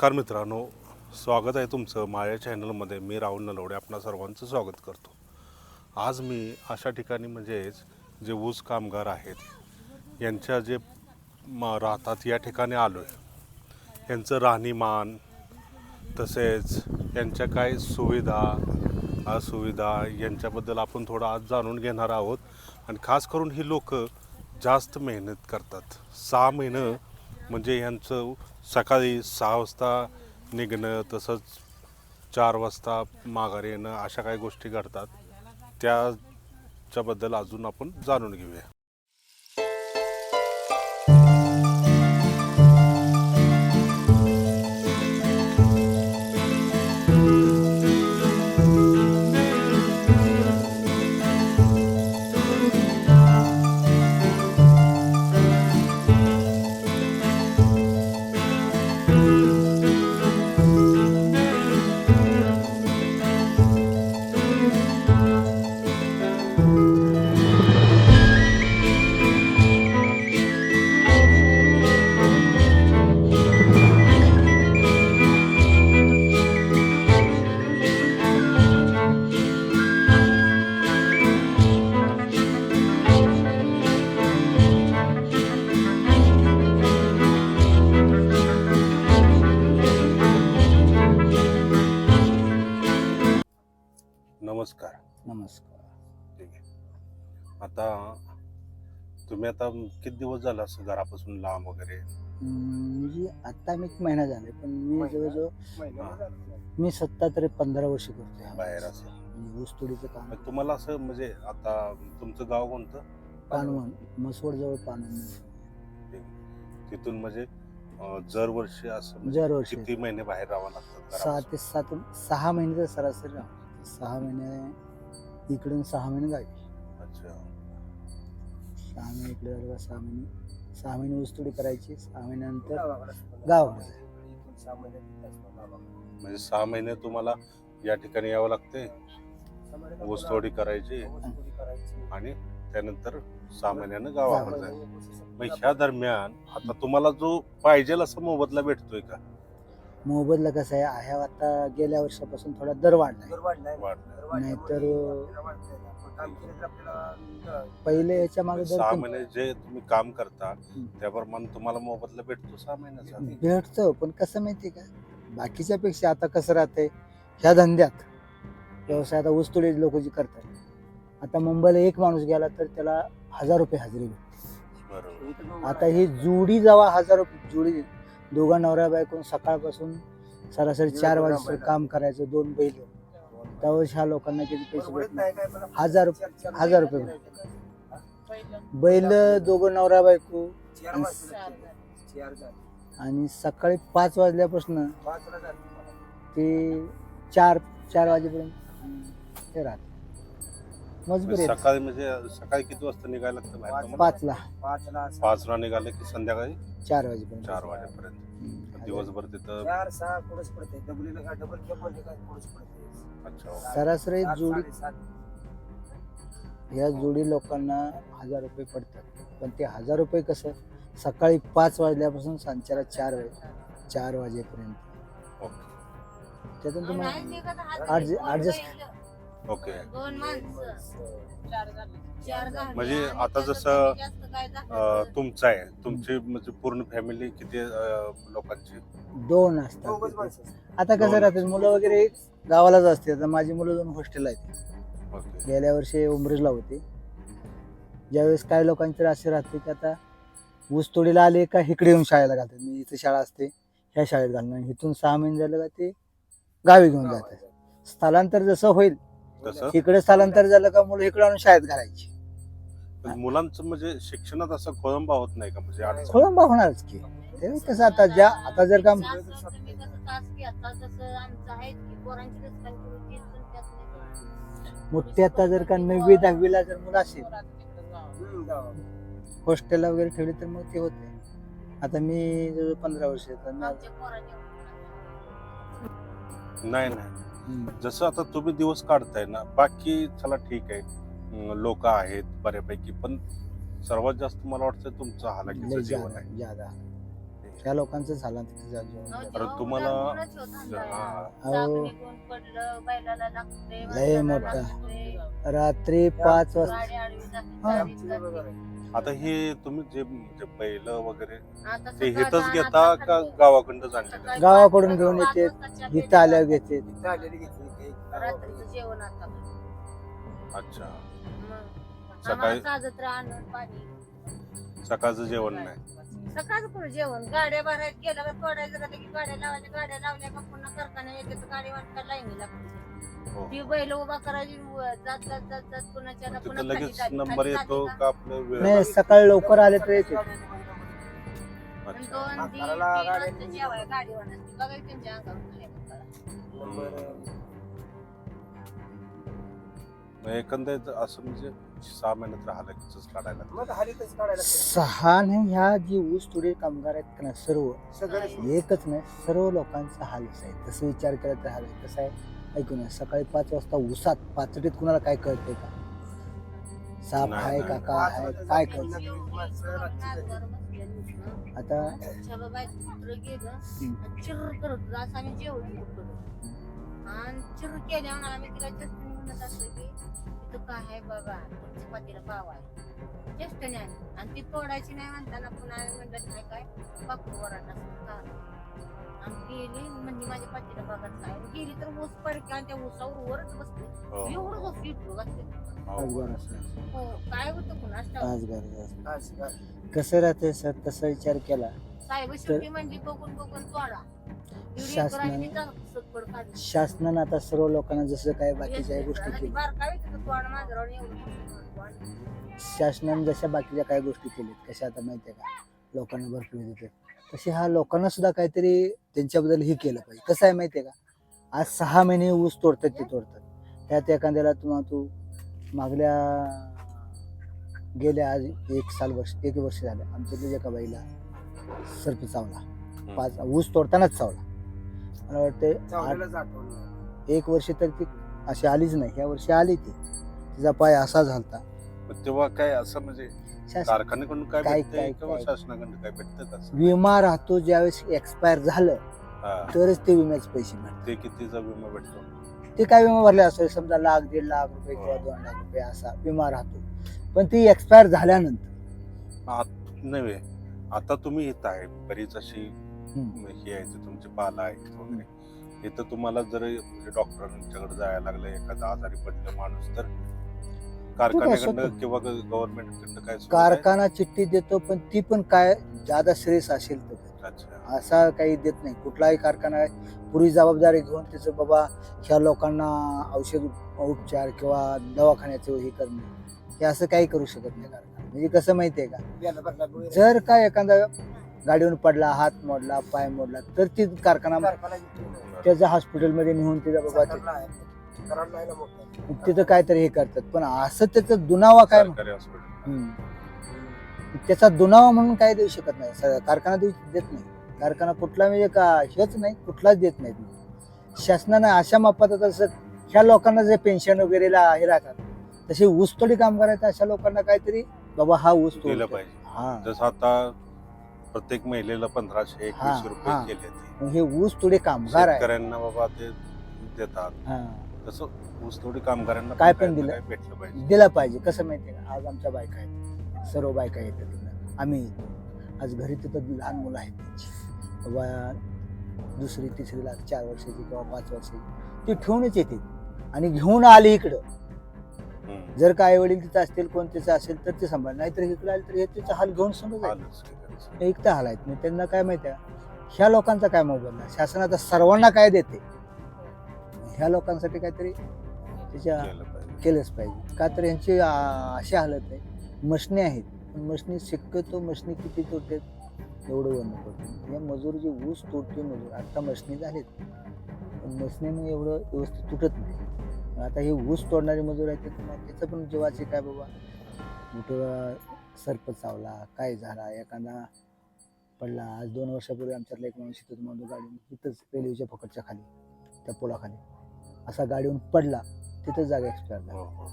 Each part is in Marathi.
नमस्कार मित्रांनो स्वागत आहे तुमचं माझ्या चॅनलमध्ये. मी राहुल नलवडे आपणा सर्वांचं स्वागत करतो. आज मी अशा ठिकाणी म्हणजेच जे ऊस कामगार आहेत यांच्या जे राहतात या ठिकाणी आलो आहे यांचं राहणीमान तसेच यांच्या काय सुविधा असुविधा यांच्याबद्दल आपण थोडं आज जाणून घेणार आहोत. आणि खास करून ही लोक जास्त मेहनत करतात. सहा महिनं म्हणजे यांचं सकाळी सहा वाजता निघणं तसंच चार वाजता माघारी येणं अशा काही गोष्टी घडतात. त्याच्याबद्दल अजून आपण जाणून घेऊया. नमस्कार. ठीक आहे. आता तुम्ही आता किती दिवस झाला असं घरापासून लांब वगैरे? म्हणजे आता मी एक महिना झाला पण मी जवळजवळ मी सत्ता तरी पंधरा वर्ष करतोय हा. बाहेर असं म्हणजे ऊसतोडीचं काम मग तुम्हाला असं म्हणजे आता तुमचं गाव कोणतं? पानवण मसवड जवळ पानवण तिथून म्हणजे अं, दरवर्षी असं म्हणजे दरवर्षी. किती महिने बाहेर राहावं लागतं सहा घरापासून? ते सात सहा महिने तर सरासरी राहतो सहा महिने इकडून सहा महिने गावी. अच्छा. सहा महिने इकडे झाले का सहा महिने सहा महिने ऊसतोडी करायची सहा महिन्यानंतर गावाकडे म्हणजे सहा महिने तुम्हाला या ठिकाणी यावं लागते. ऊसतोडी करायची आणि त्यानंतर सहा महिन्यानं गावाकडे जायचं. मग ह्या दरम्यान आता तुम्हाला जो पाहिजे असा मोबदला भेटतोय का? मोबदला कसं आहे? ह्या आता गेल्या वर्षापासून थोडा दर वाढलाय. वाढलाय. नाहीतर पहिले याच्या मागे दर सहा महिने जे तुम्ही काम करता त्याप्रमाणे तुम्हाला मोबदला भेटतो सहा महिन्याचा. भेटतो पण कसं माहितीये का? बाकीच्या पेक्षा आता कसं राहतंय ह्या धंद्यात व्यवसाय आता ऊसतोडी लोक जे करतात आता मुंबईला एक माणूस गेला तर त्याला हजार रुपये हजेरी भेटते. बरोबर. आता ही जोडी जेव्हा हजार रुपये जोडी दोघा नवऱ्या बायकोन सकाळपासून सरासरी चार वाजता काम करायचं दोन बैल. त्यावेळेस ह्या लोकांना किती पैसे भेटणार हजार रुपये हजार रुपये भेटतात. बैल दोघं नवरा बायको आणि सकाळी पाच वाजल्यापासून ते चार चार वाजेपर्यंत ते राहत. मजबूर सकाळी म्हणजे सकाळी किती वाजता निघायला लागतं बाहेर? तुम्हाला? पाचला. पाचला. निघाले की संध्याकाळी? चार वाजेपर्यंत. चार वाजेपर्यंत. हम्म. दिवसभर तिथं चार सहा पुढेच पडते. डबल डबल केप म्हणजे काय पुढेच पडते. अच्छा. सरासरी सात, जोडी साडेसात. या जोडी लोकांना हजार रुपये पडतात. पण ते हजार रुपये कसं? सकाळी पाच वाजल्यापासून सांच्याला चार वाजे चार वाजेपर्यंत. ओके. त्यातून तुम्हाला ऍडजस्ट ओके. दोन माणसं. चार झाले. म्हणजे आणि आता त्याचं जसं, कमी जास्त काय झालं? अं, तर तुमचं आहे. तुमची म्हणजे पूर्ण फॅमिली किती अं, लोकांची? दोन दोघंच असतात माणसं असतात. आता कसं दोन. राहतात मुलं वगैरे गावालाच असते. आता माझी मुलं दोन हॉस्टेलला आहेत. ओके. गेल्या वर्षी उमरेजला होते. ज्यावेळेस काही लोकांचे असे राहते की आता ऊस तोडीला आले का इकडे येऊन शाळेला घालतात. मी इथं शाळा असते ह्या शाळेत घालणं. इथून सहा महिने झालं का ते गावी घेऊन जातात. स्थलांतर जसं होईल तसं इकडे स्थलांतर झालं का मुलं इकडे आणून शाळेत घालायची पण मुलांचं म्हणजे शिक्षणात असं खोळंबा होत नाही का म्हणजे अडचण? खोळंबा होणारच की ते कसं आता ज्या आता जर का. मोठी आता जर का नववी दहावीला जर मुलं असेल. हॉस्टेलला वगैरे ठेवली तर मग ते होते आता मी जवळ पंधरा वर्ष नाही नाही. जसं आता तुम्ही दिवस काढताय ना बाकी चला ठीक आहे. लोक आहेत बऱ्यापैकी पण सर्वात जास्त मला वाटतं तुमचं हालाकीचं जीवन आहे. त्या लोकांचं झालं तिथे अरे तुम्हाला-. हा. अहो. लय मोठा. लागते. रात्री पाच वाजता. आता हे तुम्ही जे म्हणजे बैल वगैरे ते हेतच घेता का खाल्ली. गावाकडं जाणले सकाळी गावाकडून घेऊन येते. इथं आल्यावर घेते इथं आलेली घेतली ते. रात्रीचं जेवण आता अच्छा सकाळी- सकाळचं जेवण नाही सकाळचं पुढे जेवण. गाड्या भरायला गेलं का तोडायचं का की गाड्या लावायच्या गाड्या लावल्या का पुन्हा कारखाना येते तर गाडी वाटता लाईनी लागते हो. ती बैल उभा करायची जात जात जात जात मग पुन्हा तिथं खाली लगेच जाते, नंबर खाली येतो जाते का? आपलं वेळ नाही लागतो? सकाळी लवकर आले तर येते. आणि अच्छा. दोन तीन तीन वाजता त्यांच्या अंगावर मग एकंदरीत असं म्हणजे सहा महिन्यात राहिलं की तसंच काढायला मग हाली तशी काढायला लागते. सहा नाही ह्या जी ऊस तोडे कामगार आहेत का ना सर्व सगळे एकच नाही सर्व लोकांचा हालच आहे तसं विचार केला तर हाल आहे कसं आहे ऐकून सकाळी पाच वाजता ऊसात पाचडीत कुणाला काय कळते का साप नाही, आहे का नाही. काय आहे काय कळत. हं. आता कुत्रं गेलं. आणि चिर्र करत होतं. असं आम्ही जेवण करतो आणि चिर्र केल्यावर आम्ही तिला म्हणत असतो की काय आहे बघा. तुमच्या पातीला पाव आहे. चेष्टने आली आणि ती तोडायची नाही म्हणताना पुन्हा आम्ही म्हणलं काय? बापू वरांना का आणि गेली म्हणजे माझ्या पातीला बघत काय गेली तर ऊस पडके आणि त्या ऊसावर वरच बसते हो, एवढं बस इटलो घातलं. हो. आजगार असं हो. काय होतं काय. कसं राहते सर? तसा विचार केला साहेब शेवटी म्हणजे बघून बघून तोडा. शासनाने-. शासनानं आता सर्व लोकांना जसं काय बाकीच्या गोष्टी केल्या. शासनाने जशा बाकीच्या काही गोष्टी केल्यात कशा आता माहितीये का? लोकांना भरपूर देते तसे हा लोकांना सुद्धा काहीतरी त्यांच्याबद्दल हे केलं पाहिजे. कसं आहे माहितीये का? आज सहा महिने ऊस तोडतात ते तोडतात. त्यात एखाद्याला तुम्हाला तू मागल्या गेल्या आज एक साल वर्ष एक वर्ष झालं. आमच्या तुझ्या एका बाईला सर्प चावला. पाच ऊस तोडतानाच चावला. मला वाटतं आठ चावलेलंच आठवलं. एक वर्ष तर ती अशी आलीच नाही. ह्या वर्षी आली ती. तिचा पाय असा झालता. तेव्हा काय असं म्हणजे शासन कारखान्याकडून काय काय- भेटतंय काय- किंवा काय? शासनाकडून काय भेटतं का असं? विमा राहतो ज्यावेळेस एक्सपायर झालं हा. तरच ते विम्याचे पैसे मिळतात ते कितीचा विमा भेटतो? ते काय विमा भरले असेल समजा लाख दीड लाख रुपये किंवा दोन लाख रुपये असा विमा राहतो. पण ती एक्सपायर झाल्यानंतर. आत- नव्हे. आता तुम्ही इथं आहे. बरीच अशी. हे आहे ते तुमचे पाला आहेत वगैरे इथं तुम्हाला जर म्हणजे डॉक्टरांच्याकडे जायला लागलं एखादा आजारी पडलं माणूस तर कारखान्याकडनं स्वतः- किंवा गव्हर्नमेंटकडनं काय सुविधा आहे? कारखाना चिठ्ठी देतो पण ती पण काय ज्यादा श्रेयस असेल तर. असा काही देत नाही. कुठलाही कारखाना आहे पूर्वी जबाबदारी घेऊन त्याचं बाबा ह्या लोकांना औषध उपचार किंवा दवाखान्याचं हे करणे. हे असं काही करू शकत नाही कारखाना. म्हणजे कसं माहितीये का. जर काय एखादा गाडीवरून पडला हात मोडला पाय मोडला तर ती कारखाना. त्याच्या हॉस्पिटलमध्ये नेऊन तिचा बाबा. ते- तिथं काहीतरी हे करतात पण असं त्याचा दुनावा काय सरकारी हॉस्पिटल हम्म. त्याचा दुनावा म्हणून काय देऊ शकत नाही स- कारखाना देऊ देत नाही कारखाना कुठला म्हणजे का हेच नाही कुठलाच देत नाही शासनानं अशा मापात तसं ह्या लोकांना जे पेन्शन वगैरे ला- हे राहतात तसे ऊसतोडी कामगार आहेत अशा लोकांना काहीतरी बाबा हा ऊस तोडतोय. पाहिजे हा जसं आता प्रत्येक महिलेला पंधराशे हा, एकवीस रुपये हा. केले ते मग हे ऊस तोडे कामगार आहे शेतकऱ्यांना बाबा ते देतात हा तसं ऊसतोडी कामगारांना काय पण दिलं? भेटलं पाहिजे दिला पाहिजे कसं माहितीये का आज आमच्या बायका आहेत सर्व बायका येतात तिथं. आम्ही. आज घरी तिथं लहान मुलं आहेत त्यांची बाबा दुसरी तिसरीला चार वर्षाची किंवा पाच वर्षाची ती ठेवूनच येते आणि घेऊन आली इकडं. जर का आई वडील तिथं असतील कोण तिचं असेल तर ते सांभाळ. नाहीतर इकडे आले तर हे तिचा हाल घेऊन समज आलंच की त्यांचं. एक तर हाल आहेत. मग त्यांना काय माहिती आहे? ह्या लोकांचा काय मोबदला शासन आता सर्वांना काय देते? ह्या लोकांसाठी काहीतरी त्याच्या केलंच पाहिजे. का तर यांची अशी हालत आहे. मशनी आहेत. पण मशनी शक्यतो मशनी किती तोडतात एवढं वन पडतं या मजूर जे ऊस तोडते मजूर आता मशनी झालेत. पण मशनीनं एवढं व्यवस्थित तुटत नाही. आता हे ऊस तोडणारे मजूर आहेत त्याचं पण जीवाचे काय बाबा? मोठं सर्प चावला काय झाला एखादा पडला. आज दोन वर्षापूर्वी आमच्यातला एक माणूस इथं तुम्हाला गाडी तिथंच रेल्वेच्या फकटच्या खाली त्या पुलाखाली. असा गाडीहून पडला तिथं जागा एक्सपायर झाला. हो, हो.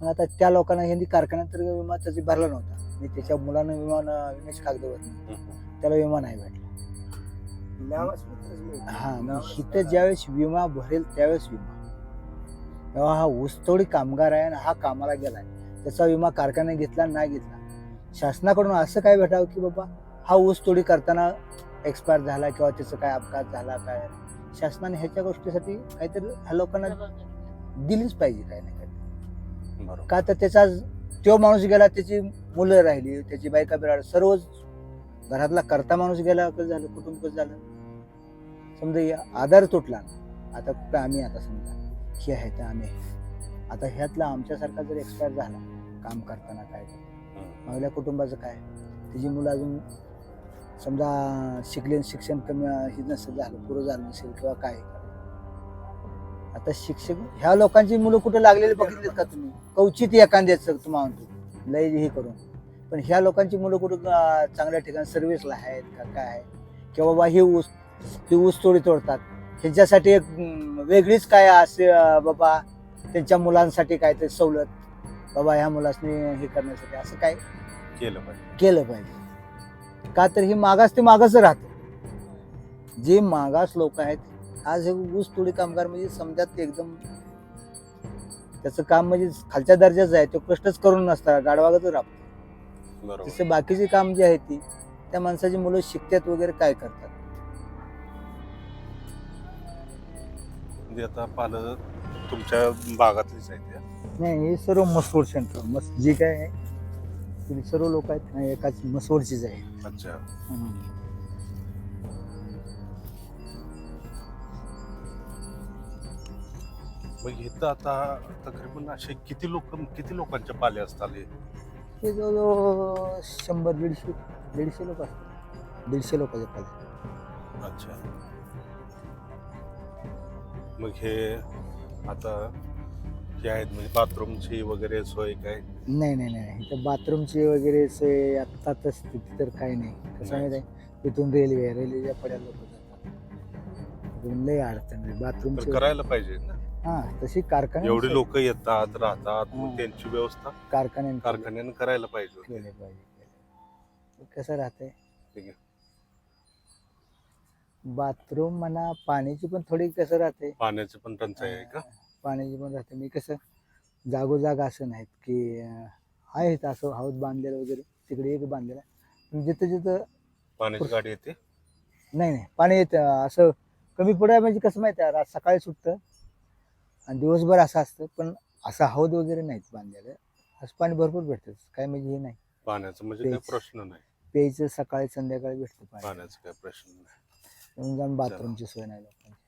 मग आता त्या लोकांना यांनी कारखान्यात तर विमा त्याची भरला नव्हता. आणि त्याच्या मुलानं विमा विम्याची कागद भरली हम्म. त्याला विमा नाही भेटला. हा मग इथं ज्यावेळेस विमा भरेल त्यावेळेस विमा. तेव्हा हा ऊसतोडी कामगार आहे आणि हा कामाला गेलाय. त्याचा विमा कारखान्याने घेतला नाही घेतला. शासनाकडून असं काय भेटावं की बाबा हा ऊस तोडी करताना एक्सपायर झाला किंवा त्याचा काय अपघात झाला काय? शासनाने ह्याच्या गोष्टीसाठी काहीतरी ह्या लोकांना दिलीच पाहिजे काय ना बरोबर. का तर त्याचा तो माणूस गेला त्याची मुलं राहिली त्याची बायका बिराड सर्वच घरातला करता माणूस गेला कसं झालं कुटुंब कसं झालं? समजा या आधार तुटला. आता आम्ही आता समजा? हे आहे तर आम्ही. आता ह्यातला आमच्यासारखा जर एक्सपायर झाला काम करताना काय हम्म. महिला कुटुंबाचं काय? तिची मुलं अजून समजा शिकले शिक्षण कमी हे नसेल झालं पुरं झालं नसेल किंवा काय. आता शिक्षक ह्या लोकांची मुलं कुठे लागलेली बघितलीत का तुम्ही? कवचित एखाद्याचं तुम्हाला म्हणतो लय हे करून. पण ह्या लोकांची मुलं कुठं चांगल्या ठिकाणी सर्व्हिसला आहेत का काय? आहे किंवा बाबा हे ऊस हे ऊस तोडी तोडतात. ह्यांच्यासाठी एक वेगळीच काय असे बाबा त्यांच्या मुलांसाठी काय ते सवलत बाबा ह्या मुलांनी हे करण्यासाठी असं काय केलं पाहिजे. केलं पाहिजे. का तर ही मागास ते मागास राहत. जे मागास लोक आहेत आज हे ऊस तोडी कामगार म्हणजे समजात एकदम त्याचं काम म्हणजे खालच्या दर्जाचं आहे तो कष्टच करून नसता गाडवागच राहतो. तसे बाकीचे काम जे आहे ती त्या माणसाची मुलं शिकतात वगैरे काय करतात? म्हणजे आता पालं तुमच्या भागातलीच आहेत या. नाही हे सर्व मसोड सेंटर. मस जे काय आहे ती सर्व लोक आहेत ना एकाच मसोडचीच आहे. अच्छा. मग इथं आता तकरीबन असे किती लोक किती लोकांचे पाले असतात हे? हे जवळजवळ शंभर दीडशे दीडशे लोक असतात. दीडशे लोकांचे पाले. अच्छा. मग हे आता हे आहेत म्हणजे बाथरूमची वगैरे सोय काय? नाही नाही नाही. इथं बाथरूमची वगैरे सोय आत्ता तर स्थिती तर काही नाही. कसं. माहिती आहे? इथून रेल्वे आहे रेल्वेच्या पड्या लोक जातात. इथून लय अडचण आहे. तर बाथरूमची करायला पाहिजे ना? हा तशी कारखाने एवढी लोक येतात राहतात मग हा. त्यांची व्यवस्था कारखान्याने कारखान्याने करायला पाहिजे. केले पाहिजे कसं राहतंय? ठीक आहे. बाथरूम म्हणा पाण्याची पण थोडी कसं राहते. पाण्याची पण टंचाई आहे का? पाण्याची पण राहते. मी कसं जागोजाग असं नाहीत की अं, आहेत असं हौद बांधलेलं वगैरे तिकडे एक बांधलेलं आहे. पण जिथं जिथं पाण्याची गाडी येते? नाही नाही पाणी येतं असं कमी पडाय म्हणजे कसं माहिती आहे रात सकाळी सुटतं आणि दिवसभर असं असतं पण असा हौद वगैरे नाहीत बांधलेलं. असं पाणी भरपूर भेटतं काय म्हणजे हे नाही. पाण्याचा म्हणजे काही तेच. प्रश्न नाही. प्यायचं सकाळी संध्याकाळी भेटतं पाणी. पाण्याचा काही प्रश्न नाही. म्हणून जाऊन बाथरूमची सोय नाही लोकांची.